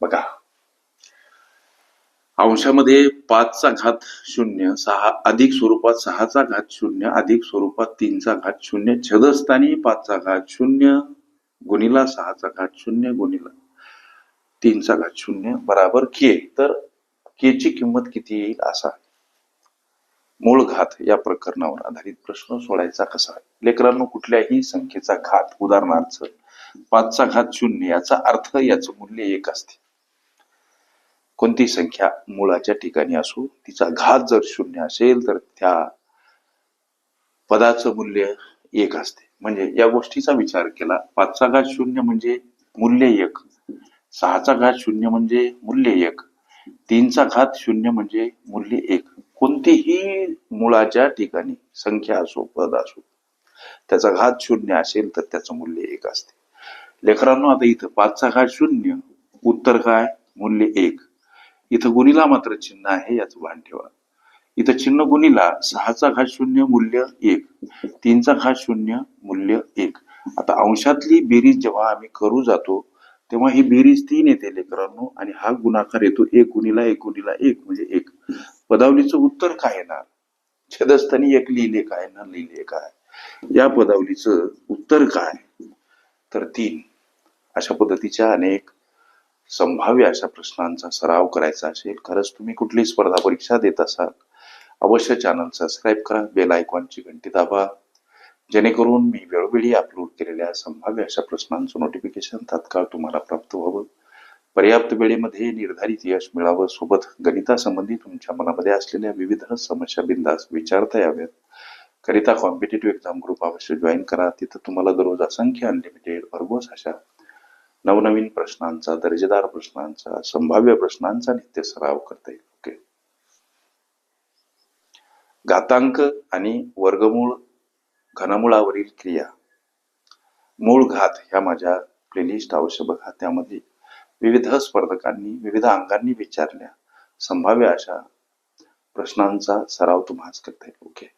बघा. अंशामध्ये पाचचा घात शून्य सहा अधिक स्वरूपात सहाचा घात शून्य अधिक स्वरूपात तीनचा घात शून्य छदस्थानी पाचचा घात शून्य गुणिला सहाचा घात शून्य गुणिला तीनचा घात शून्य बराबर के तर के ची किंमत किती येईल? असा मूळ घात या प्रकरणावर आधारित प्रश्न सोडायचा कसा? लेकरांनो कुठल्याही संख्येचा घात उदाहरणार्थ पाचचा घात शून्य याचा अर्थ याचं मूल्य एक असते. कोणती संख्या मुळाच्या ठिकाणी असो तिचा घात जर शून्य असेल तर त्या पदाचं मूल्य एक असते. म्हणजे या गोष्टीचा विचार केला. पाचचा घात शून्य म्हणजे मूल्य एक. सहाचा घात शून्य म्हणजे मूल्य एक. तीनचा घात शून्य म्हणजे मूल्य एक. कोणतीही मुळाच्या ठिकाणी संख्या असो पद असो त्याचा घात शून्य असेल तर त्याचं मूल्य एक असते. लेकरांनो आता इथं पाचचा घात शून्य. उत्तर काय? मूल्य एक. इथं गुणीला मात्र चिन्ह आहे याचं भान ठेवा. इथं चिन्ह गुणीला सहाचा घात शून्य मूल्य एक. तीनचा घात शून्य मूल्य एक. आता अंशातली बेरीज जेव्हा आम्ही करू जातो तेव्हा ही बेरीज तीन येते लेकरांनो आणि हा गुणाकार येतो एक गुणीला एक गुणीला एक म्हणजे एक. पदावलीचं उत्तर काय येणार? छेदस्थानी एक लिहिले काय ना लिहिले काय? या पदावलीचं उत्तर काय? तर तीन. अशा पद्धतीच्या अनेक संभाव्य अशा प्रश्नांचा सराव करायचा असेल खरंच तुम्ही कुठली स्पर्धा परीक्षा देत असाल अवश्य चॅनल सबस्क्राईब करा बेल आयकॉनची घंटी दाबा. जेणेकरून मी वेळोवेळी अपलोड केलेल्या संभाव्य अशा प्रश्नांचं नोटिफिकेशन तात्काळ तुम्हाला प्राप्त व्हावं. पर्याप्त वेळेमध्ये निर्धारित यश मिळावं. सोबत गणितासंबंधी तुमच्या मनामध्ये असलेल्या विविध समस्या बिंदास विचारता याव्यात. करिता कॉम्पिटेटिव्ह एक्झाम ग्रुप अवश्य जॉईन करा. तिथं तुम्हाला दररोज असंख्य अनलिमिटेड भरघोस अशा नवनवीन प्रश्नांचा दर्जेदार प्रश्नांचा संभाव्य प्रश्नांचा नित्य सराव करता येईल. ओके घातांक आणि वर्गमूळ घनमुळावरील क्रिया. मूळ घात ह्या माझ्या प्लेलिस्ट अवश्य बघा. त्यामध्ये विविध स्पर्धकांनी विविध अंगांनी विचारल्या. संभाव्य अशा प्रश्नांचा सराव तुम्हाला करता येईल. ओके